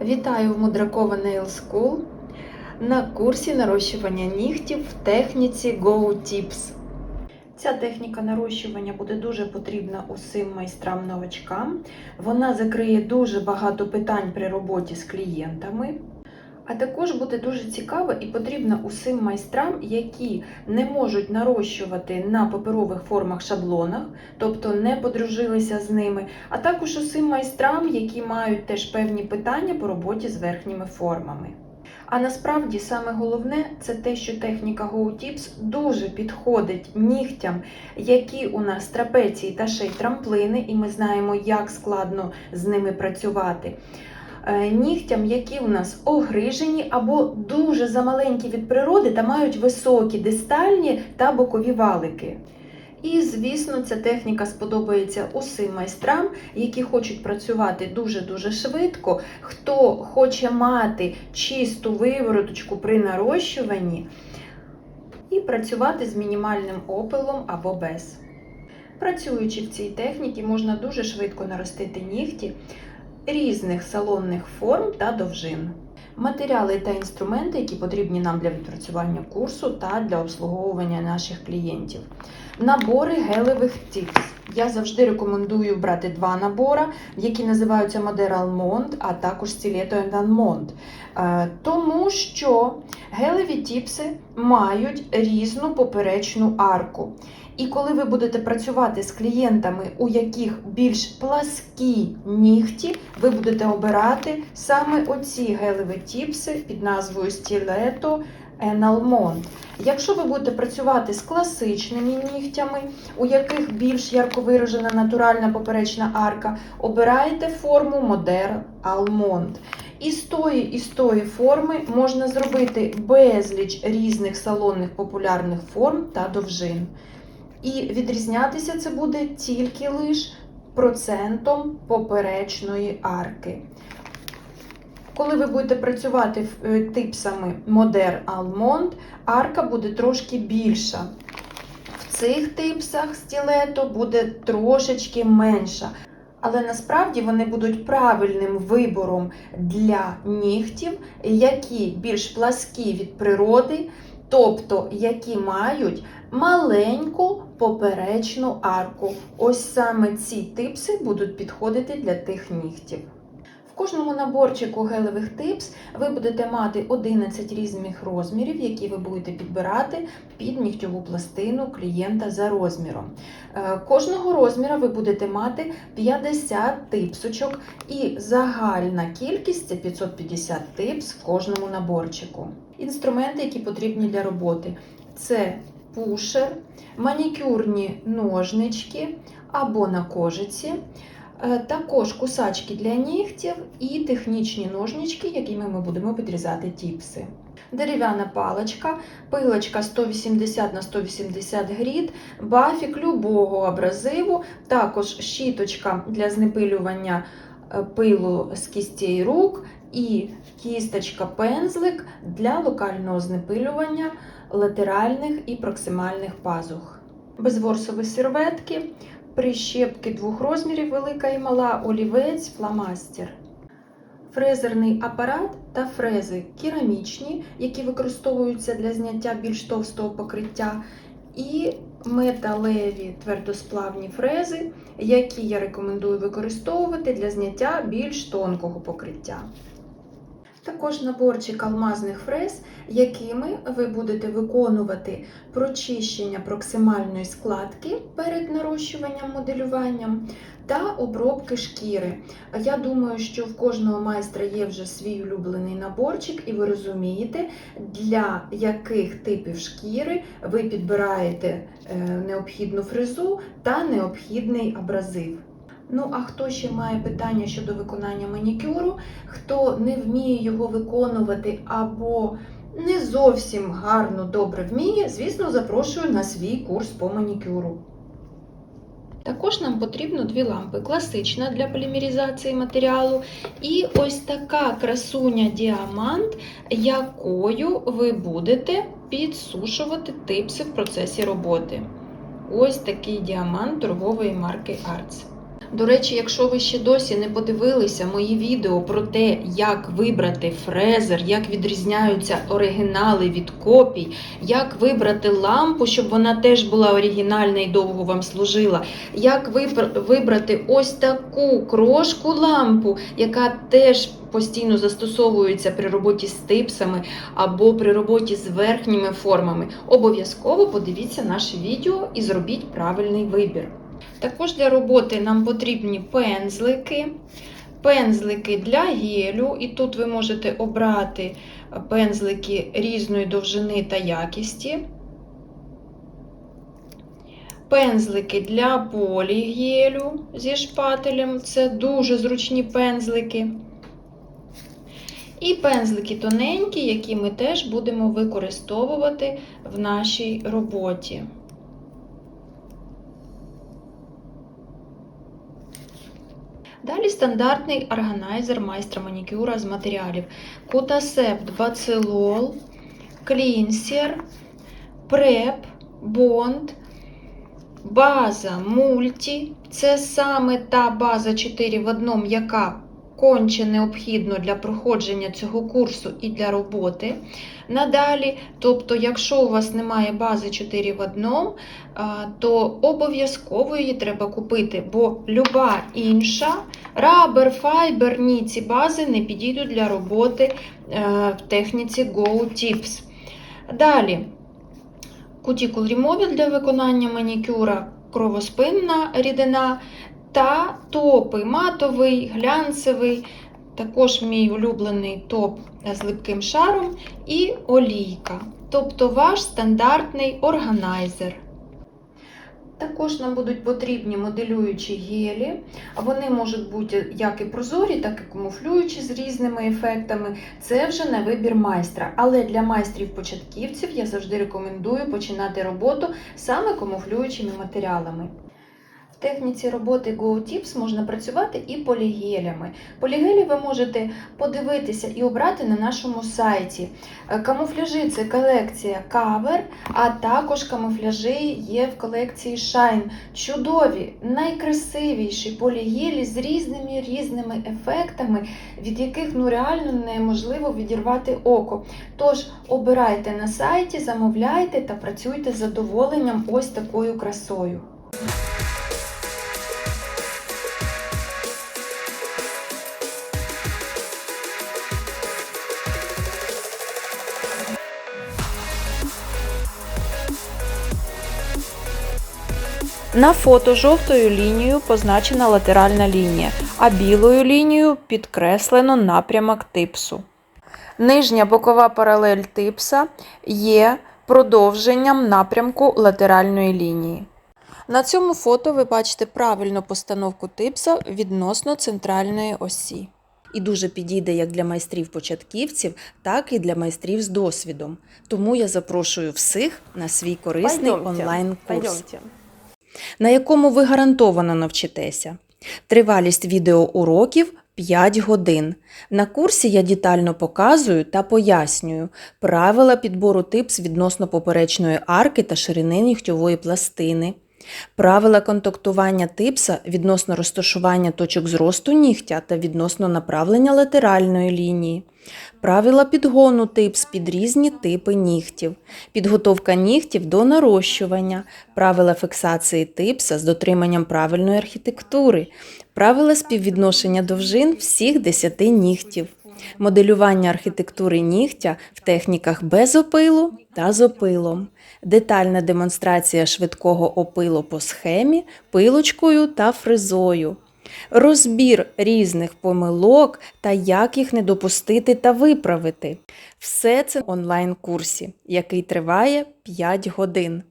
Вітаю в Мудракова Nail School на курсі нарощування нігтів в техніці Go Tips. Ця техніка нарощування буде дуже потрібна усім майстрам-новачкам. Вона закриє дуже багато питань при роботі з клієнтами. А також буде дуже цікава і потрібна усім майстрам, які не можуть нарощувати на паперових формах шаблонах, тобто не подружилися з ними, а також усім майстрам, які мають теж певні питання по роботі з верхніми формами. А насправді саме головне це те, що техніка Go Tips дуже підходить нігтям, які у нас трапеції та ще й трамплини, і ми знаємо, як складно з ними працювати. Е, Нігтям, які у нас огрижені або дуже замаленькі від природи та мають високі дистальні та бокові валики. І, звісно, ця техніка сподобається усім майстрам, які хочуть працювати дуже-дуже швидко. Хто хоче мати чисту вивороточку при нарощуванні і працювати з мінімальним опилом або без. Працюючи в цій техніці, можна дуже швидко наростити нігті різних салонних форм та довжин. Матеріали та інструменти, які потрібні нам для відпрацювання курсу та для обслуговування наших клієнтів. Набори гелевих тіпс. Я завжди рекомендую брати два набори, які називаються Модер Almond, а також Almond. Е, Тому що гелеві тіпси мають різну поперечну арку. І коли ви будете працювати з клієнтами, у яких більш пласкі нігті, ви будете обирати саме оці гелеві тіпси під назвою Stiletto Almond. Якщо ви будете працювати з класичними нігтями, у яких більш ярко виражена натуральна поперечна арка, обирайте форму Modern Almond. І з тої і з тої форми можна зробити безліч різних салонних популярних форм та довжин. І відрізнятися це буде тільки лише процентом поперечної арки. Коли ви будете працювати е, типсами Modern Almond, арка буде трошки більша. В цих типсах стілето буде трошечки менша. Але насправді вони будуть правильним вибором для нігтів, які більш пласкі від природи, тобто які мають маленьку поперечну арку. Ось саме ці типси будуть підходити для тих нігтів. В кожному наборчику гелевих типс ви будете мати 11 різних розмірів, які ви будете підбирати під нігтьову пластину клієнта за розміром. Е, Кожного розміра ви будете мати 50 типсочок, і загальна кількість це 550 типс в кожному наборчику. Інструменти, які потрібні для роботи, це пушер, манікюрні ножнички або на кожиці. Е, Також кусачки для нігтів і технічні ножнички, якими ми будемо підрізати тіпси. Дерев'яна паличка, пилочка 180 на 180 грід, бафік любого абразиву, також щіточка для знепилювання е, пилу з кістей рук і кісточка пензлик для локального знепилювання латеральних і проксимальних пазух. Безворсові серветки, прищепки двох розмірів, велика і мала, олівець, фломастер. Фрезерний апарат та фрези керамічні, які використовуються для зняття більш товстого покриття, і металеві твердосплавні фрези, які я рекомендую використовувати для зняття більш тонкого покриття. Також наборчик алмазних фрез, якими ви будете виконувати прочищення проксимальної складки перед нарощуванням моделюванням та обробки шкіри. Я думаю, що в кожного майстра є вже свій улюблений наборчик, і ви розумієте, для яких типів шкіри ви підбираєте е, необхідну фрезу та необхідний абразив. Ну, а хто ще має питання щодо виконання манікюру, хто не вміє його виконувати або не зовсім гарно добре вміє, звісно, запрошую на свій курс по манікюру. Також нам потрібно дві лампи: класична для полімеризації матеріалу, і ось така красуня діамант, якою ви будете підсушувати типси в процесі роботи. Ось такий діамант торгової марки Arts. До речі, якщо ви ще досі не подивилися мої відео про те, як вибрати фрезер, як відрізняються оригінали від копій, як вибрати лампу, щоб вона теж була оригінальна і довго вам служила, як вибрати ось таку крошку лампу, яка теж постійно застосовується при роботі з типсами або при роботі з верхніми формами, обов'язково подивіться наше відео і зробіть правильний вибір. Також для роботи нам потрібні пензлики, пензлики для гелю, і тут ви можете обрати пензлики різної довжини та якісті. Пензлики для полігелю зі шпателем, це дуже зручні пензлики. І пензлики тоненькі, які ми теж будемо використовувати в нашій роботі. Далі стандартний органайзер майстра манікюра з матеріалів Кутасепт Бацилол, Клінсер, Преп, Бонд, база Мульті. Це саме та база 4 в одному, яка конче необхідно для проходження цього курсу і для роботи. Надалі, тобто, якщо у вас немає бази 4 в одному, а, то обов'язково її треба купити, бо люба інша рабер, файбер, ні, ці бази не підійдуть для роботи е, в техніці Go Tips. Далі, кутікул Removal для виконання манікюра, кровоспинна рідина та топи матовий, глянцевий, також мій улюблений топ з липким шаром і олійка, тобто ваш стандартний органайзер. Також нам будуть потрібні моделюючі гелі. Вони можуть бути як і прозорі, так і камуфлюючі з різними ефектами. Це вже на вибір майстра. Але для майстрів-початківців я завжди рекомендую починати роботу саме камуфлюючими матеріалами. В техніці роботи GoTips можна працювати і полігелями. Полігелі ви можете подивитися і обрати на нашому сайті. Е, Камуфляжі це колекція Cover, а також камуфляжі є в колекції Shine. Чудові, найкрасивіші полігелі з різними різними ефектами, від яких ну реально неможливо відірвати око. Тож обирайте на сайті, замовляйте та працюйте з задоволенням ось такою красою. На фото жовтою лінією позначена латеральна лінія, а білою лінією підкреслено напрямок типсу. Нижня бокова паралель типса є продовженням напрямку латеральної лінії. На цьому фото ви бачите правильну постановку типса відносно центральної осі. І дуже підійде як для майстрів-початківців, так і для майстрів з досвідом. Тому я запрошую всіх на свій корисний онлайн-курс. На якому ви гарантовано навчитеся. Тривалість відеоуроків 5 годин. На курсі я детально показую та пояснюю правила підбору типс відносно поперечної арки та ширини нігтьової пластини, правила контактування типса відносно розташування точок зросту нігтя та відносно направлення латеральної лінії. Правила підгону типс під різні типи нігтів, підготовка нігтів до нарощування, правила фіксації типса з дотриманням правильної архітектури, правила співвідношення довжин всіх 10 нігтів, моделювання архітектури нігтя в техніках без опилу та з опилом, детальна демонстрація швидкого опилу по схемі, пилочкою та фрезою. Розбір різних помилок та як їх не допустити та виправити. Все це в онлайн-курсі, який триває 5 годин.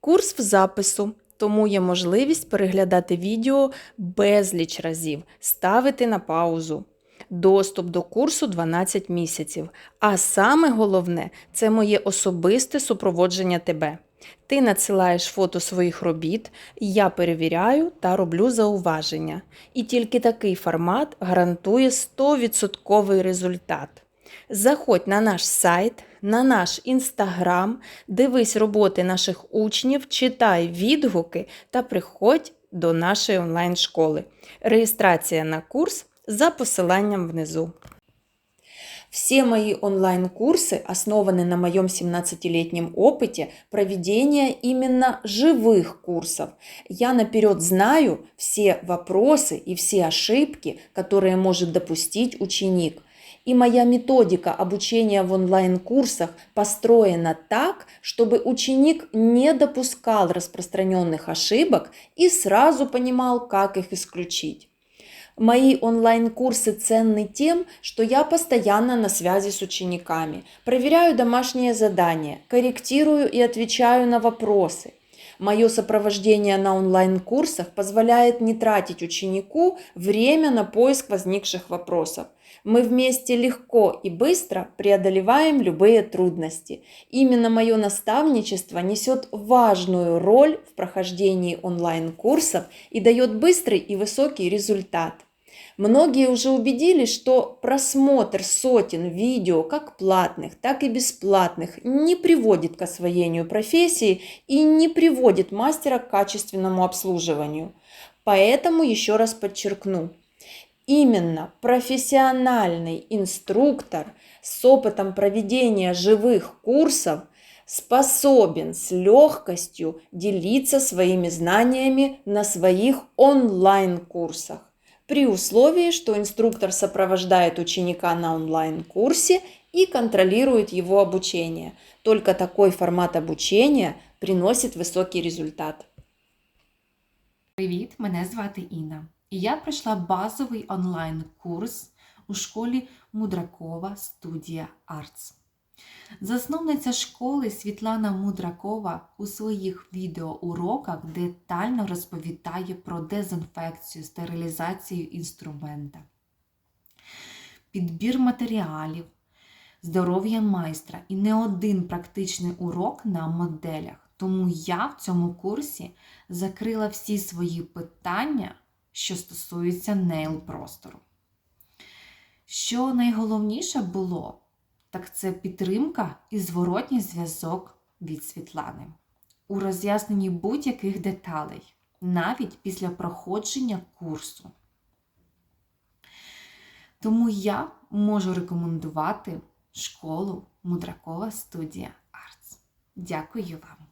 Курс в запису, тому є можливість переглядати відео безліч разів, ставити на паузу. Доступ до курсу 12 місяців. А саме головне це моє особисте супроводження тебе. Ти надсилаєш фото своїх робіт, я перевіряю та роблю зауваження. І тільки такий формат гарантує 100% результат. Заходь на наш сайт, на наш інстаграм, дивись роботи наших учнів, читай відгуки та приходь до нашої онлайн-школи. Реєстрація на курс за посиланням внизу. Все мои онлайн-курсы основаны на моем 17-летнем опыте проведения именно живых курсов. Я наперед знаю все вопросы и все ошибки, которые может допустить ученик. И моя методика обучения в онлайн-курсах построена так, чтобы ученик не допускал распространенных ошибок и сразу понимал, как их исключить. Мои онлайн-курсы ценны тем, что я постоянно на связи с учениками, проверяю домашние задания, корректирую и отвечаю на вопросы. Мое сопровождение на онлайн-курсах позволяет не тратить ученику время на поиск возникших вопросов. Мы вместе легко и быстро преодолеваем любые трудности. Именно мое наставничество несет важную роль в прохождении онлайн-курсов и дает быстрый и высокий результат. Многие уже убедились, что просмотр сотен видео, как платных, так и бесплатных, не приводит к освоению профессии и не приводит мастера к качественному обслуживанию. Поэтому еще раз подчеркну, именно профессиональный инструктор с опытом проведения живых курсов способен с легкостью делиться своими знаниями на своих онлайн-курсах при условии, что инструктор сопровождает ученика на онлайн-курсе и контролирует его обучение. Только такой формат обучения приносит высокий результат. Привіт, мене звати Інна. І я пройшла базовий онлайн-курс у школі Мудракова студія Артс. Засновниця школи Світлана Мудракова у своїх відеоуроках детально розповідає про дезінфекцію, стерилізацію інструмента, підбір матеріалів, здоров'я майстра і не один практичний урок на моделях. Тому я в цьому курсі закрила всі свої питання, що стосуються нейл простору. Що найголовніше було, так це підтримка і зворотній зв'язок від Світлани у роз'ясненні будь-яких деталей, навіть після проходження курсу. Тому я можу рекомендувати школу Мудракова студія Артс. Дякую вам!